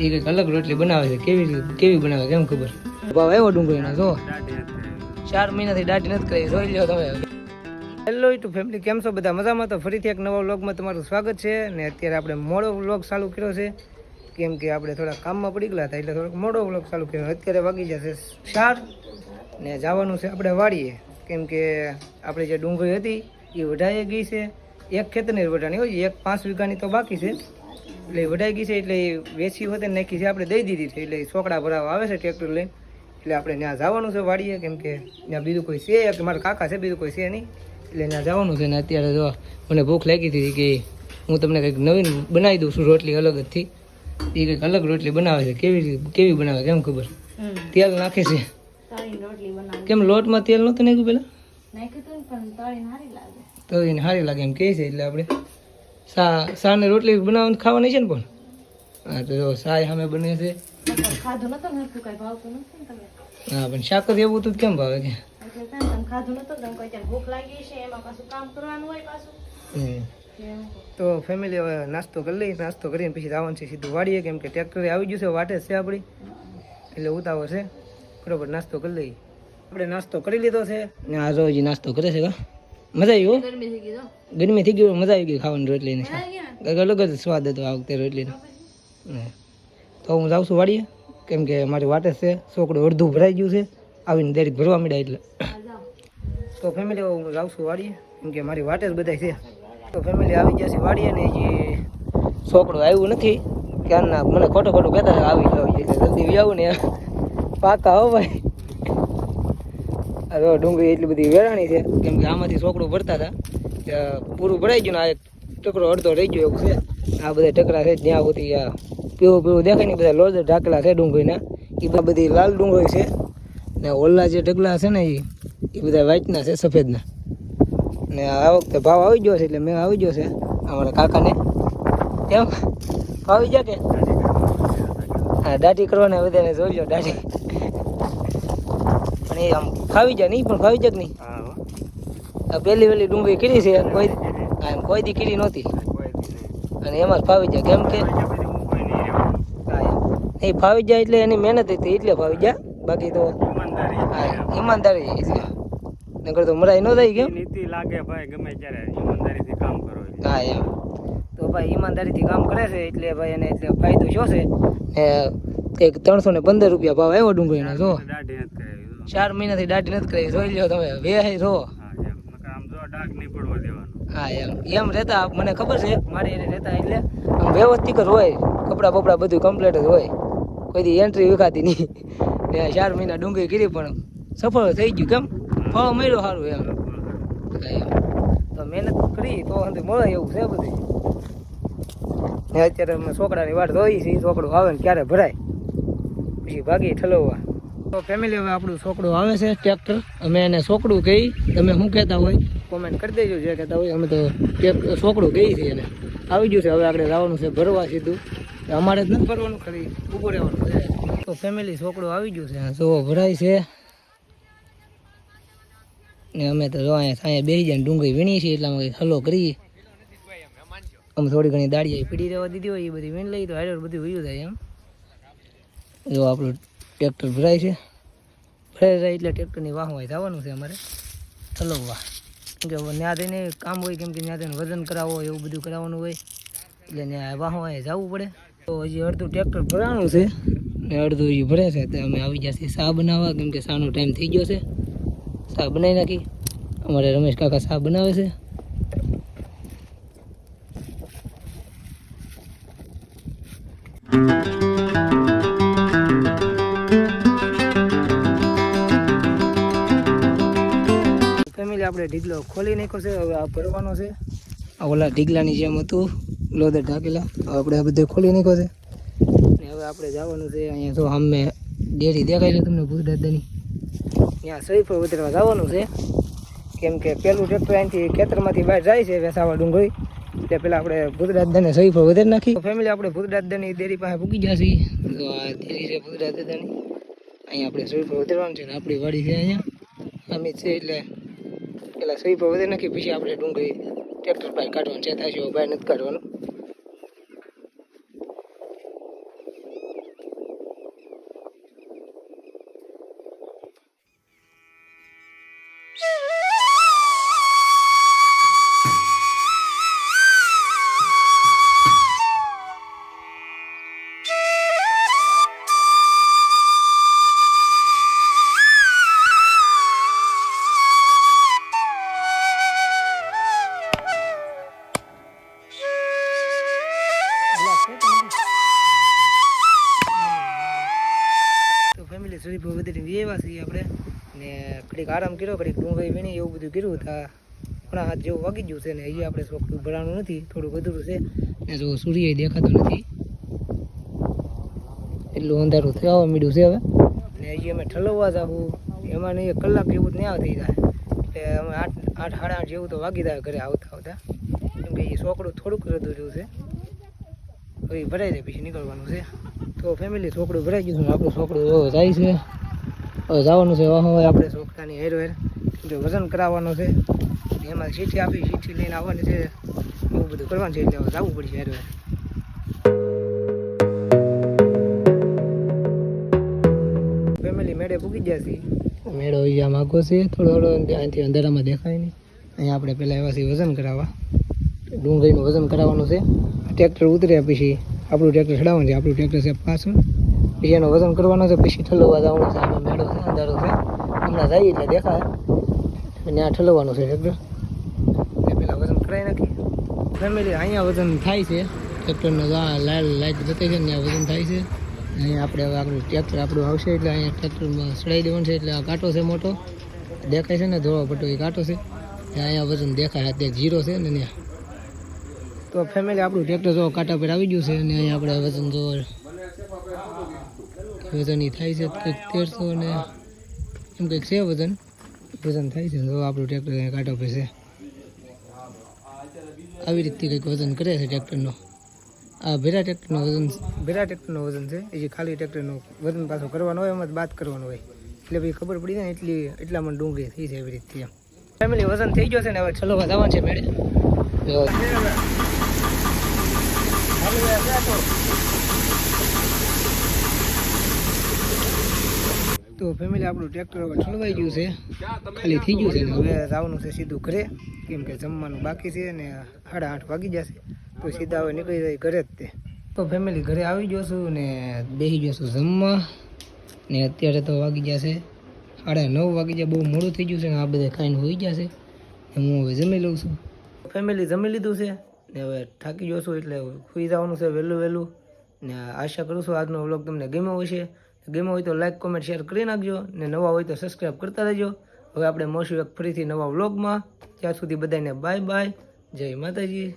એ કંઈક અલગ રોટલી બનાવે છે. કેવી કેવી બનાવે કેમ ખબર? ભાવ એવો ડુંગળીનો જો ચાર મહિનાથી દાઢી નથી કરી, જોઈ લ્યો તમે. હેલો ટુ ફેમિલી કેમ છો બધા? મજામાં? તો ફરીથી એક નવા વ્લોગમાં તમારું સ્વાગત છે. ને અત્યારે આપણે મોડો વ્લોગ ચાલુ કર્યો છે. કેમ કે આપણે થોડા કામમાં પડી ગયા હતા, એટલે થોડોક મોડો વ્લોગ ચાલુ કર્યો. અત્યારે વાગી જશે ચાર. ને જવાનું છે આપણે વાડીએ. કેમ કે આપણી જે ડુંગળી હતી એ વઢાઈ ગઈ છે. એક ખેતરની વઢાણી હોય, એક પાંચ વીઘાની તો બાકી છે. એટલે વઢાઈ ગઈ છે એટલે એ વેચી હોતે નાખી છે. આપણે દઈ દીધી છે. એટલે છોકરા ભરાવા આવે છે ટ્રેક્ટર લઈને. એટલે આપણે ત્યાં જવાનું છે વાડીએ. કેમ કે ત્યાં બીજું કોઈ છે. કે મારા કાકા છે બીજું કોઈ છે નહીં. એટલે ત્યાં જવાનું છે. ને અત્યારે જો મને ભૂખ લાગી હતી કે હું તમને કંઈક નવીન બનાવી દઉં છું. રોટલી અલગ જથી એ કંઈક અલગ રોટલી બનાવે છે. કેવી રીતે- કેવી બનાવે કેમ ખબર? તેલ નાખે છે. કેમ લોટમાં તેલ નહોતું નાખ્યું પેલા તો એને સારી લાગે એમ કહે છે એટલે આપણે સા સાને રોટલી બનાવવાની ખાવાની છે ને પણ? હા તો જો સાય સામે બને છે. હા પણ શાક જ એવું તો કેમ ભાવે કે? હમ. તો ફેમિલી હવે નાસ્તો કરી લઈ નાસ્તો કરીને પછી જવાનું છે સીધું વાડીએ કેમ કે ટ્રેક્ટરે આવી ગયું છે વાટે છે આપણી એટલે ઉતાવળ છે. બરોબર નાસ્તો કરી લઈ આપણે નાસ્તો કરી લીધો છે. ને આ રોજ નાસ્તો કરે છે કા? મજા આવી હો? ગરમી થઈ ગયું મજા આવી ગઈ ખાવાની રોટલીની અલગ જ સ્વાદ હતો આ વખતે રોટલીનો. તો હું જાઉં છું વાડીએ. કેમ કે મારી વાટે છે છોકરું અડધું ભરાઈ ગયું છે. આવીને દરેક ભરવા મળ્યા એટલે. તો ફેમિલી હું જાઉં છું વાડીએ. કેમ કે મારી વાટે જ બધાય છે. તો ફેમિલી આવી ગયા છે વાડીએ ને જે છોકરું આવ્યું નથી. ક્યારના મને ખોટું ખોટું કહેતા હતા, આવી જાવ જલ્દી આવું ને. પાકા હો ભાઈ. જો ડુંગળી એટલી બધી વેરાણી છે. કેમ કે આમાંથી છોકરું ભરતા હતા. પૂરું ભરાઈ ગયું ને આ એક ટકરો અડધો રહી ગયો એવું છે. આ બધા ટકરા છે જ્યાં સુધી આ પીવું પીવું દેખાય ને બધા લોજ ઢાકેલા છે ડુંગળીના. એ બધા બધી લાલ ડુંગળી છે. ને ઓલા જે ઢગલા છે ને એ એ બધા વ્હાઈટના છે, સફેદના. ને આ વખતે ભાવ આવી ગયો છે એટલે મેં આવી ગયો છે અમારા કાકાને. કેમ? આવી ગયા કે? હા, દાઢી કરવાને બધાને જોઈ લો દાઢી. પણ એ આમ ફાવી જાય નહીં પણ ફાવી જાય નહીં? આ પહેલી વહેલી ડુંગળી કરી છે કોઈ એમ કોઈ દી કરી નહોતી. અને એમાં ફાવી જાય કેમ કે હા એમ. એ ફાવી જાય એટલે એની મહેનત હતી એટલે ફાવી જાય. બાકી તો હા ઈમાનદારી એટલે નકર તો મરાય ન થાય કેમ? નીતિ લાગે ભાઈ ગમે ત્યારે ઈમાનદારીથી કામ કરો હા એમ. તો ભાઈ ઈમાનદારીથી કામ કરે છે એટલે ભાઈ એને એટલે ફાયદો શું છે? એક ત્રણસો ને પંદર રૂપિયા ભાવ આવ્યો ડુંગળીનો જો. ચાર મહિનાથી દાઢી નથી કરી જોઈ લ્યો તમે બે જો હા એમ. નકર આમ જો નહીં પડવા દેવાનો. હા એમ. એમ રહેતા મને ખબર છે મારી એને રહેતા એટલે આમ વ્યવસ્થિત જ હોય કપડાં બપડા બધું કમ્પ્લીટ જ હોય. કોઈ એન્ટ્રી વિખાતી નહીં. ને ચાર મહિના ડુંગળી કરી પણ સફળ થઈ ગયું કેમ? ફળ મળ્યો સારું એમ. તો મહેનત કરી તો મળે એવું છે બધું ને અત્યારે અમે છોકરાની વાટ જોઈ છે ઈ છોકરું આવે ને ક્યારે ભરાય. પછી ભાગી ઠલવવા. તો ફેમિલી હવે આપણું છોકરું આવે છે ટ્રેક્ટર અમે એને છોકરું કહી તમે શું કહેતા હોય? કોમેન્ટ કરી દેજો જે કહેતા હોય. અમે તો છોકડું કહી છે એને. આવી ગયું છે હવે આપણે જવાનું છે ભરવા સીધું. અમારે જ નથી ભરવાનું ખાલી ઊભું રહેવાનું. છે તો ફેમિલી છોકરું આવી ગયું છે જો ભરાય છે. ને અમે તો જો અહીંયા સાંજે બેસી જાય ડુંગળી વીણી છીએ એટલામાં કંઈક હલો કરીએ. અમે થોડી ઘણી દાળી પીડી રહેવા દીધી હોય એ બધી વીણ લઈ તો હાઈડર બધું વયું જાય એમ. જો આપણું ટ્રેક્ટર ભરાય છે. ભરાઈ જાય એટલે ટ્રેક્ટરની વાહમાં જવાનું છે અમારે. ઠલવવા કેમ કે ત્યાં થઈને કામ હોય, કેમ કે ત્યાં થઈને વજન કરાવવો હોય, એવું બધું કરાવવાનું હોય. એટલે ત્યાં વાહમાં જવું પડે. તો હજી અડધું ટ્રેક્ટર ભરાણું છે. ને અડધું હજી ભરે છે, તો અમે આવી જશે શા બનાવવા, કેમ કે શાનો ટાઈમ થઈ ગયો છે. શા બનાવી નાખી? અમારે રમેશ કાકા શા બનાવે છે? ફેમિલી આપણે ઢીગલો ખોલી નાખ્યો છે, હવે આ ભરવાનો છે. આ ઓલા ઢીગલાની જેમ હતું લોદર ઢાકેલા. હવે આપણે આ બધું ખોલી નાખ્યો છે. અને હવે આપણે જવાનું છે અહીંયા તો અમે ડેરી દેખાય છે તમને ભૂત દાદાની. ત્યાં પર વધારવા જવાનું છે. કેમ કે પેલું ટ્રેક્ટર અહીંથી ખેતરમાંથી બહાર જાય છે, વેસાવા ડુંગળી. એટલે પેલા આપણે ભૂત દાદાને સહી વધારી નાખી. ફેમિલી આપણે ભૂત દાદાની ડેરી પાસે પૂકી જશે તો આ દેરી છે ભૂત દાદાની. અહીંયા આપણે સહી વધારવાનું છે ને આપણી વાડી છે અહીંયા. અમે છે એટલે પેલા સહી વધારી નાખી, પછી આપણે ડુંગળી ટ્રેક્ટર બહાર કાઢવાનું છે થાય બહાર નથી કાઢવાનું. શરીફ બધી એવા છીએ આપણે. ને ઘડીક આરામ કર્યો, ઘડીક ડુંગળી વીણી, એવું બધું કર્યું. હતા ઘણા હાથ જેવું વાગી ગયું છે ને હજી આપણે ચોખ્ખું ભરાણું નથી થોડુંક અધૂરું છે. ને જો સૂર્ય દેખાતો નથી. એટલું અંધારું થવા માંડ્યું છે હવે. ને હજી અમે ઠલવવા જાવું. એમાં નહીં કલાક જેવું ન્યા થઈ જાય. એટલે અમે આઠ આઠ, સાડા આઠ જેવું તો વાગી જાય ઘરે આવતા આવતા. કેમ કે એ છોકરું થોડુંક અધૂરું છે. હવે ભરાઈ જાય, પછી નીકળવાનું છે. તો ફેમિલી છોકરું ભરાઈ ગયું છે આપણું છોકરું જાય છે. હવે જવાનું છે, વાહ, હવે આપણે છોકરાની હેર હેર. જો વજન કરાવવાનું છે એમાં ચીઠી આપી, ચીઠી લઈને આવવાની છે. એવું બધું કરવાનું છે, એટલે જવું પડશે હેર હેર. ફેમિલી મેળે પૂકી ગયા છે. મેળો અહીંયા માગો છે, થોડો થોડો અહીંથી અંધારામાં દેખાય નહીં. અહીંયા આપણે પહેલાં એવા છે વજન કરાવવા. ડુંગળીનું વજન કરાવવાનું છે. ટ્રેક્ટર ઉતર્યા પછી આપણું ટ્રેક્ટર ચડાવવાનું છે, આપણું ટ્રેક્ટર છે પાછું એનો વજન કરવાનું છે, પછી ઠલવવા જવાનું છે, આમાં મેળો છે, અંધારો છે. હમણાં જઈએ એટલે દેખાય. અને ત્યાં ઠલવવાનું છે ટ્રેક્ટર એ પહેલાં વજન કરાવી નાખીએ. ફેમિલી અહીંયા વજન થાય છે ટ્રેક્ટરનો લાલ લાઇટ જતી છે ને ત્યાં વજન થાય છે. અહીંયા આપણે હવે આપણું ટ્રેક્ટર આપણું આવશે એટલે અહીંયા ટ્રેક્ટરમાં ચડાવી દેવાનું છે, એટલે આ કાંટો છે મોટો. દેખાય છે ને, ધોળો પટ્ટો એ કાંટો છે. અહીંયા વજન દેખાય અત્યારે જીરો છે ને ત્યાં. તો ફેમિલી આપણું ટ્રેક્ટર જો કાંટા પર આવી ગયું છે અને અહીંયા આપણે વજન જો વજન થાય છે કંઈક તેરસો ને એમ કંઈક છે વજન. વજન થાય છે જો આપણું ટ્રેક્ટર અહીંયા કાંટા પર છે. આવી રીતથી કંઈક વજન કરે છે ટ્રેક્ટરનો આ ભેરા ટ્રેક્ટરનો વજન ભેરા ટ્રેક્ટરનો વજન છે. એ ખાલી ટ્રેક્ટરનો વજન પાછું કરવાનું હોય એમાં જ બાદ કરવાનો હોય. એટલે ભાઈ ખબર પડી જાય એટલી એટલી એટલામાં ડુંગળી થઈ જાય એવી રીતથી એમ. ફેમિલી વજન થઈ ગયો છે ને હવે ચલો જવાનું છે મેળે. તો ફેમિલી આપણું ટ્રેક્ટર હવે ઠલવાઈ ગયું છે. ખાલી થઈ ગયું છે ને હવે જવાનું છે સીધું ઘરે. કેમ કે જમવાનું બાકી છે ને સાડા આઠ વાગી જશે. તો સીધા હવે નીકળી જાય ઘરે જ તે. તો ફેમિલી ઘરે આવી છું ને બેસી ગયો જમવા. ને અત્યારે તો વાગી જશે સાડા નવ વાગી જાય. બહુ મોડું થઈ ગયું છે ને આ બધા ખાઈને હોઈ જશે. હું હવે જમી લઉં છું. ફેમિલી જમી લીધું છે? ને હવે થાકી ગયો એટલે સુઈ જવાનું છે વહેલું વહેલું. ને આશા કરું છું આજનો વ્લોગ તમને ગમ્યો હશે. ગમ્યો હોય તો લાઇક કોમેન્ટ શેર કરી નાખજો. ને નવા હોય તો સબસ્ક્રાઈબ કરતા રહેજો. હવે આપણે એક ફરીથી નવા વ્લોગમાં ત્યાં સુધી બધાને બાય બાય જય માતાજી.